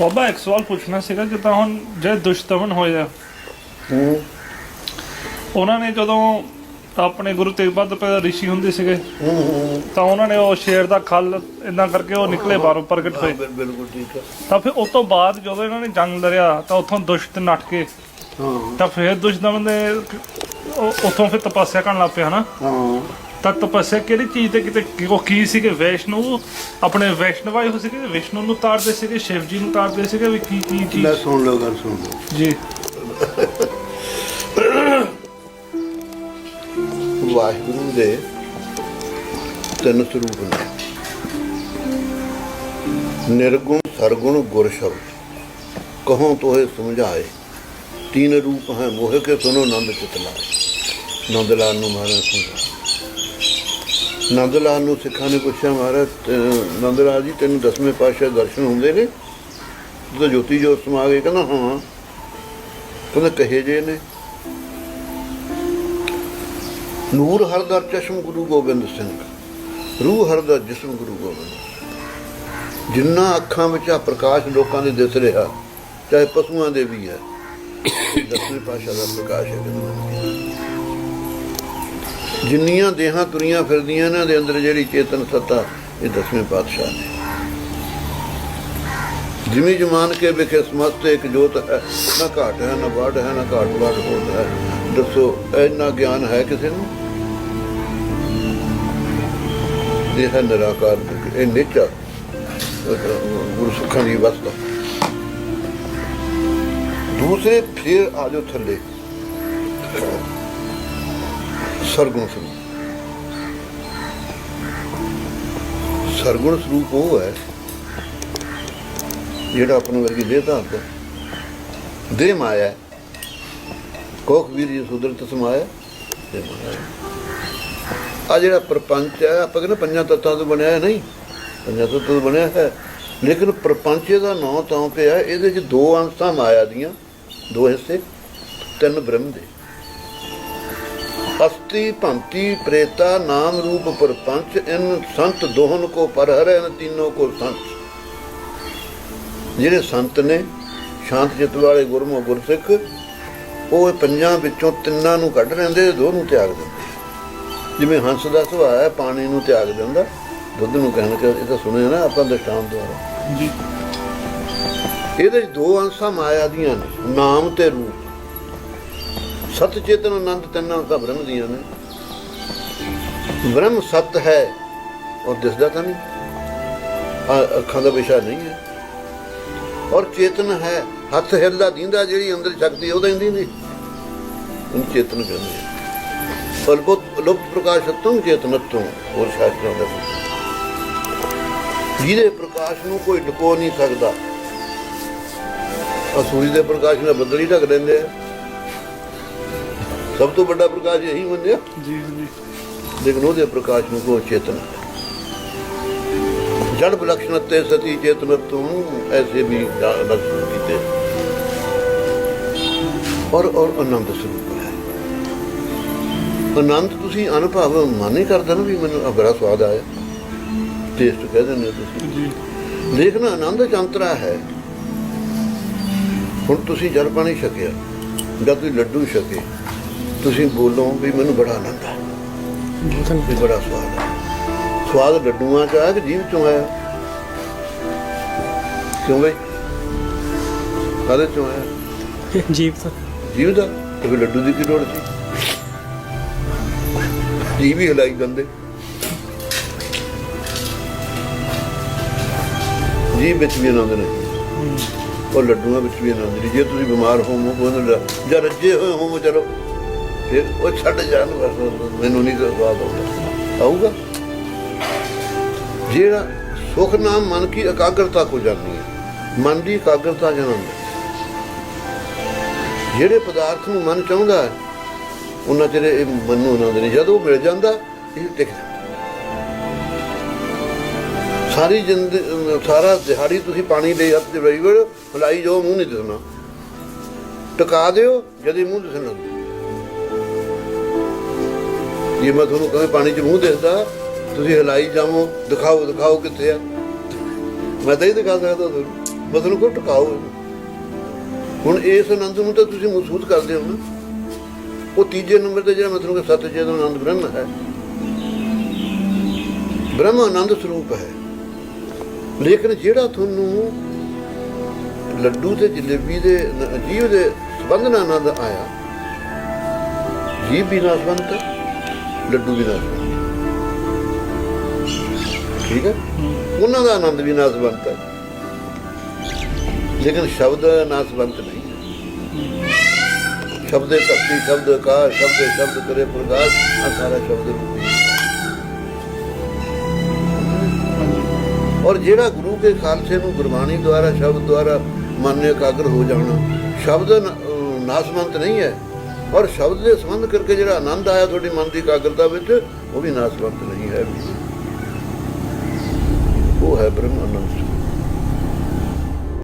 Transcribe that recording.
ਬਾਬਾ ਇੱਕ ਸਵਾਲ ਪੁੱਛਣਾ ਸੀਗਾ ਜਿੱਦਾਂ ਹੁਣ ਜਿਹੜੇ ਦੁਸ਼ਤਮਨ ਹੋਏ ਆ ਹੂੰ। ਉਹਨਾਂ ਨੇ ਜਦੋਂ ਆਪਣੇ ਗੁਰੂ ਤੇਗ ਬਹਾਦਰ ਰਿਸ਼ੀ ਹੁੰਦੇ ਸੀਗੇ ਤਾਂ ਉਹਨਾਂ ਨੇ ਉਹ ਸ਼ੇਰ ਦਾ ਖੱਲ ਇਦਾਂ ਕਰਕੇ ਉਹ ਨਿਕਲੇ ਬਾਹਰੋਂ ਪ੍ਰਗਟ ਹੋਏ। ਬਿਲ- ਬਿਲਕੁਲ ਠੀਕ ਹੈ ਤਾਂ ਫਿਰ ਉਸ ਤੋਂ ਬਾਅਦ ਜਦੋਂ ਇਹਨਾਂ ਨੇ ਜੰਗ ਲੜਿਆ ਤਾਂ ਉੱਥੋਂ ਦੁਸ਼ਟ ਨੱਠ ਕੇ ਤਾਂ ਫਿਰ ਦੁਸ਼ਮਣ ਦੇ ਉਹ- ਉੱਥੋਂ ਫਿਰ ਤਪੱਸਿਆ ਕਰਨ ਲੱਗ ਪਿਆ ਹਨਾ। ਹਾਂ। ਤਾਂ ਤਪੱਸਿਆ ਕਿਹੜੀ ਚੀਜ਼ ਤੇ ਕਿਤੇ ਕੀ- ਉਹ ਕੀ ਸੀਗੇ? ਵੈਸ਼ਨੂ ਆਪਣੇ ਵੈਸ਼ਨਵਾਈ ਹੋ ਸੀਗੇ? ਵਿਸ਼ਨੂੰ ਨੂੰ ਤਾਰਦੇ ਸੀਗੇ ਸ਼ਿਵ ਜੀ ਨੂੰ ਤਾਰਦੇ ਸੀਗੇ? ਵੀ ਕੀ ਕੀ ਲੈ ਚੀਜ਼ ਸੁਣ ਲਓ ਗੱਲ ਸੁਣ ਲਓ। ਜੀ। ਵਾਹਿਗੁਰੂ ਦੇ ਤਿੰਨ ਸਰੂਪ ਨੇ। ਨਿਰਗੁਣ ਸਰਗੁਣ ਗੁਰ ਸ਼ਬਦ ਕਹੋ ਤੋਏ ਸਮਝਾਏ। ਤੀਨ ਰੂਪ ਹੈ ਮੋਹ ਕੇ ਸੁਨੋ ਨੰਦ ਚਿਤ ਲਾਏ। ਨੰਦ ਲਾਲ ਨੂੰ ਮਹਾਰਾਜ ਸਮਝਾ ਨੰਦ ਲਾਲ ਨੂੰ ਸਿੱਖਾਂ ਨੇ ਪੁੱਛਿਆ, ਮਹਾਰਾਜ ਨੰਦ ਲਾਲ ਜੀ, ਤੈਨੂੰ ਦਸਵੇਂ ਪਾਤਸ਼ਾਹ ਦਰਸ਼ਨ ਹੁੰਦੇ ਨੇ? ਤੂੰ ਤਾਂ ਜੋਤੀ ਜੋਤ ਸਮਾ ਗਏ। ਕਹਿੰਦਾ, ਹਾਂ। ਕਹਿੰਦਾ, ਕਹੇ ਜੇ ਨੇ ਨੂਰ ਹਰ ਦਾ ਚਸ਼ਮ ਗੁਰੂ ਗੋਬਿੰਦ ਸਿੰਘ, ਰੂਹ ਹਰ ਦਾ ਜਿਸਮ ਗੁਰੂ ਗੋਬਿੰਦ ਸਿੰਘ। ਜਿੰਨਾ ਅੱਖਾਂ ਵਿੱਚ ਆ ਪ੍ਰਕਾਸ਼ ਲੋਕਾਂ ਦੇ ਦਿਸ ਰਿਹਾ, ਚਾਹੇ ਪਸ਼ੂਆਂ ਦੇ ਵੀ ਹੈ, ਦਸਵੇਂ ਪਾਸ਼ਾ ਦਾ ਪ੍ਰਕਾਸ਼ ਹੈ ਜਿੰਨੀਆਂ ਦੇਹਾਂ ਤੁਰੀਆਂ ਫਿਰਦੀਆਂ ਇਹਨਾਂ ਦੇ ਅੰਦਰ ਜਿਹੜੀ ਚੇਤਨ ਸੱਤਾ, ਇਹ ਦਸਵੇਂ ਪਾਤਸ਼ਾਹ ਨੇ। ਜਿਵੇਂ ਜਮਾਨ ਕੇ ਵਿਖੇ ਸਮਸਤ ਇੱਕ ਜੋਤ ਹੈ, ਨਾ ਘਾਟ ਹੈ, ਨਾ ਬਾੜ ਹੈ, ਨਾ ਘਾਟ ਬਾੜ ਹੋਤ ਹੈ। ਦੱਸੋ, ਇੰਨਾ ਗਿਆਨ ਹੈ ਕਿਸੇ ਨੂੰ? ਇਹ ਹੈ ਨਿਰਾਕਾਰ, ਇਹ ਨਿਚਾ, ਗੁਰੂ ਸੁਖਾਂ ਦੀ ਵਸਤਾ ਦੂਸਰੇ, ਫਿਰ ਆ ਜਾਓ ਥੱਲੇ। ਸਰਗੁਣ ਸਰੂਪ। ਸਰਗੁਣ ਸਰੂਪ ਉਹ ਹੈ ਜਿਹੜਾ ਆਪਣੀ ਵਰਗੀ ਦੇਹ ਧਾਰਦਾ ਦੇਹ ਮਾਇਆ ਹੈ। ਕੋਖ ਵੀਰ ਜੀ ਸੁਦਰਤ ਸਮਾਇਆ ਦੇਹ ਮਾਇਆ ਆ ਜਿਹੜਾ ਪ੍ਰਪੰਚ ਹੈ, ਆਪਾਂ ਕਹਿੰਦੇ ਪੰਜਾਂ ਤੱਤਾਂ ਤੋਂ ਬਣਿਆ ਹੈ, ਨਹੀਂ? ਪੰਜਾਂ ਤੱਤਾਂ ਤੋਂ ਬਣਿਆ ਹੈ। ਲੇਕਿਨ ਪ੍ਰਪੰਚ ਦਾ ਨਾਂ ਤਾਂ ਪਿਆ, ਇਹਦੇ ਚ ਦੋ ਅੰਸ਼ਾਂ ਮਾਇਆ ਦੀਆਂ, ਦੋ ਹਿੱਸੇ, ਤਿੰਨ ਬ੍ਰਹਮ ਦੇ। ਅਸਤੀ ਭੰਤੀ ਪ੍ਰੇਤਾ ਨਾਮ ਰੂਪ ਪ੍ਰਪੰਚ ਇਨ ਸੰਤ ਦੋਹਨ ਕੋ ਪਰ ਹਰੈ ਇਨ ਤੀਨੋਂ ਕੋ ਸੰਤ। ਜਿਹੜੇ ਸੰਤ ਨੇ ਸ਼ਾਂਤ ਚਿੱਤ ਵਾਲੇ ਗੁਰਮੁਖ ਗੁਰਸਿੱਖ ਉਹ ਪੰਜਾਂ ਵਿੱਚੋਂ ਤਿੰਨਾਂ ਨੂੰ ਕੱਢ ਲੈਂਦੇ ਦੋ ਨੂੰ ਤਿਆਗ ਦਿੰਦੇ। ਜਿਵੇਂ ਹੰਸ ਦਾ ਸੁਭਾਅ ਹੈ ਪਾਣੀ ਨੂੰ ਤਿਆਗ ਦਿੰਦਾ। ਦੁੱਧ ਨੂੰ ਕਹਿਣ ਕਿ ਇਹ ਤਾਂ ਸੁਣਿਆ ਨਾ ਆਪਾਂ ਦਸ਼ਟਾਂਤ ਦੁਆਰਾ। ਜੀ। ਇਹਦੇ ਦੋ ਅੰਸ਼ਾਂ ਮਾਇਆ ਦੀਆਂ ਨੇ ਨਾਮ ਤੇ ਰੂਪ। ਸਤ ਚੇਤਨ ਆਨੰਦ ਤਿੰਨਾਂ ਦਾ ਬ੍ਰਹਮ ਦੀਆਂ ਨੇ। ਬ੍ਰਹਮ ਸਤ ਹੈ ਔਰ ਦਿਸਦਾ ਤਾਂ ਨਹੀਂ। ਅੱਖਾਂ ਦਾ ਵਿਸ਼ਾ ਨਹੀਂ ਹੈ। ਔਰ ਚੇਤਨ ਹੈ, ਹੱਥ ਹਿਰਦਾ ਦੀਂਦਾ ਜਿਹੜੀ ਅੰਦਰ ਸ਼ਕਤੀ ਉਹਦਾ ਹੀ ਦੀਂਦੀ ਉਹ ਚੇਤਨ ਕਹਿੰਦੇ ਆ। ਅਲਬਤ ਲੁਪਤ ਪ੍ਰਕਾਸ਼ਤਮ ਚੇਤਨਤਮ ਹੋਰ ਸ਼ਾਸਤਰਾਂ ਦਾ ਜਿਹਦੇ ਪ੍ਰਕਾਸ਼ ਨੂੰ ਕੋਈ ਡਕੋ ਨਹੀਂ ਸਕਦਾ ਆ ਦੇ ਪ੍ਰਕਾਸ਼ ਨਾਲ ਬੱਦਲ ਹੀ ਢੱਕ ਦਿੰਦੇ ਆ। ਸਭ ਤੋਂ ਵੱਡਾ ਪ੍ਰਕਾਸ਼ ਇਹੀ ਮੰਨਿਆ? ਜੀ ਜੀ ਲੇਕਿਨ ਉਹਦੇ ਪ੍ਰਕਾਸ਼ ਨੂੰ ਕੋ ਚੇਤਨ ਜੜ ਬਲਕਸ਼ਣ ਤੇ ਸਤੀ ਚੇਤਨ ਤੂੰ ਐਸੇ ਵੀ ਲਕਸ਼ਣ ਕੀਤੇ। ਔਰ ਔਰ ਆਨੰਦ ਸਰੂਪ ਹੈ। ਆਨੰਦ ਤੁਸੀਂ ਅਨੁਭਵ ਮਨ ਨਹੀਂ ਕਰਦਾ ਨਾ ਵੀ ਮੈਨੂੰ ਆਹ ਬੜਾ ਸਵਾਦ ਆਇਆ। ਟੇਸਟ ਕਹਿ ਦਿੰਦੇ ਹੋ ਤੁਸੀਂ। ਜੀ। ਲੇਕਿਨ ਆਨੰਦ ਚੰਤਰਾ ਹੈ। ਹੁਣ ਤੁਸੀਂ ਜਲ ਪਾਣੀ ਛਕਿਆ ਜਾਂ ਤੁਸੀਂ ਲੱਡੂ ਛਕੇ ਤੁਸੀਂ ਬੋਲੋ ਵੀ ਮੈਨੂੰ ਬੜਾ ਆਨੰਦ ਹੈ ਵੀ ਬੜਾ ਸਵਾਦ ਹੈ ਸਵਾਦ ਲੱਡੂਆਂ ਚ ਆਇਆ ਕਿ ਜੀਵ ਚੋਂ ਆਇਆ? ਕਿਉਂ ਬਈ? ਕਾਹਦੇ ਚੋਂ ਆਇਆ? ਜੀਵ ਤਾਂ। ਜੀਵ ਦਾ? ਤੇ ਲੱਡੂ ਦੀ ਕੀ ਲੋੜ ਸੀ? ਜੀਵ ਹੀ ਹਿਲਾਈ ਜਾਂਦੇ। ਜੀਵ ਵਿੱਚ ਵੀ ਆਨੰਦ ਨਹੀਂ। ਉਹ ਲੱਡੂਆਂ ਵਿੱਚ ਵੀ ਆਨੰਦ ਨਹੀਂ। ਜੇ ਤੁਸੀਂ ਬਿਮਾਰ ਹੋਵੋ ਉਹਨੂੰ ਜਾਂ ਰੱਜੇ ਹੋਏ ਹੋਵੋ ਚਲੋ। ਫਿਰ ਉਹ ਛੱਡ ਜਾਣ, ਬਸ ਮੈਨੂੰ ਨਹੀਂ ਸਵਾਦ ਆਊਗਾ ਆਊਗਾ? ਜਿਹੜਾ ਸੁਖ ਨਾਮ ਮਨ ਕੀ ਇਕਾਗਰਤਾ ਕੋ ਜਾਣੀ ਹੈ, ਮਨ ਦੀ ਇਕਾਗਰਤਾ ਜਾਣਦਾ ਜਿਹੜੇ ਪਦਾਰਥ ਨੂੰ ਮਨ ਚਾਹੁੰਦਾ ਹੈ, ਉਹਨਾਂ ਚਿਰ ਇਹ ਮਨ ਨੂੰ ਆਨੰਦ ਨਹੀਂ। ਜਦੋਂ ਉਹ ਮਿਲ ਜਾਂਦਾ, ਇਹ ਟਿਕ ਸਾਰੀ ਜਿੰਦ, ਸਾਰਾ ਦਿਹਾੜੀ ਤੁਸੀਂ ਪਾਣੀ ਦੇ ਹੱਥ ਤੇ ਬਈ ਵੜ ਹਲਾਈ ਜੋ ਮੂੰਹ ਨਹੀਂ ਦਿਸਣਾ। ਟਿਕਾ ਦਿਓ, ਜਦੇ ਮੂੰਹ ਦਿਸਣ ਲੱਗ ਜੇ ਮੈਂ ਤੁਹਾਨੂੰ ਕਦੇ ਪਾਣੀ 'ਚ ਮੂੰਹ ਦਿਸਦਾ ਤੁਸੀਂ ਹਿਲਾਈ ਜਾਵੋ, ਦਿਖਾਓ ਦਿਖਾਓ ਕਿੱਥੇ ਆ। ਮੈਂ ਤਾਂ ਹੀ ਦਿਖਾ ਸਕਦਾ ਤੁਹਾਨੂੰ ਮਤਲਬ ਕੋ ਟਿਕਾਓ ਹੁਣ ਇਸ ਆਨੰਦ ਨੂੰ ਤਾਂ ਤੁਸੀਂ ਮਹਿਸੂਸ ਕਰਦੇ ਹੋ ਨਾ। ਉਹ ਤੀਜੇ ਨੰਬਰ ਤੇ ਜਿਹੜਾ ਮਤਲਬ ਕਿ ਸੱਚ ਚੇਤਨ ਆਨੰਦ ਬ੍ਰਹਮ ਹੈ। ਬ੍ਰਹਮ ਆਨੰਦ ਸਰੂਪ ਹੈ। ਲੇਕਿਨ ਜਿਹੜਾ ਤੁਹਾਨੂੰ ਲੱਡੂ ਤੇ ਜਲੇਬੀ ਦੇ ਜੀਵ ਦੇ ਸੰਬੰਧ ਨਾਲ ਆਨੰਦ ਆਇਆ ਜੀਵ ਵੀ ਨਾਸਵੰਤ ਲੱਡੂ ਵੀ ਨਾਸਵੰਤ ਠੀਕ ਹੈ? ਉਹਨਾਂ ਦਾ ਆਨੰਦ ਵੀ ਨਾਸਵੰਤ ਹੈ। ਲੇਕਿਨ ਸ਼ਬਦ ਨਾਸਵੰਤ ਨਹੀਂ। ਹੈ ਸ਼ਬਦੇ ਧਰਤੀ, ਸ਼ਬਦ ਆਕਾਸ਼, ਸ਼ਬਦੇ ਸ਼ਬਦ ਕਰੇ ਪ੍ਰਕਾਸ਼ ਆ ਸਾਰਾ ਸ਼ਬਦ ਔਰ ਜਿਹੜਾ ਗੁਰੂ ਕੇ ਖਾਲਸੇ ਨੂੰ ਗੁਰਬਾਣੀ ਦੁਆਰਾ, ਸ਼ਬਦ ਦੁਆਰਾ ਮਨ ਇਕਾਗਰ ਹੋ ਜਾਣਾ, ਸ਼ਬਦ ਨ- ਨਾਸਵੰਤ ਨਹੀਂ ਹੈ। ਔਰ ਸ਼ਬਦ ਦੇ ਸੰਬੰਧ ਕਰਕੇ ਜਿਹੜਾ ਆਨੰਦ ਆਇਆ ਤੁਹਾਡੀ ਮਨ ਦੀ ਇਕਾਗਰਤਾ ਵਿੱਚ, ਉਹ ਵੀ ਨਾਸਵੰਤ ਨਹੀਂ ਹੈ ਉਹ ਹੈ ਬ੍ਰਹਮ ਆਨੰਦ।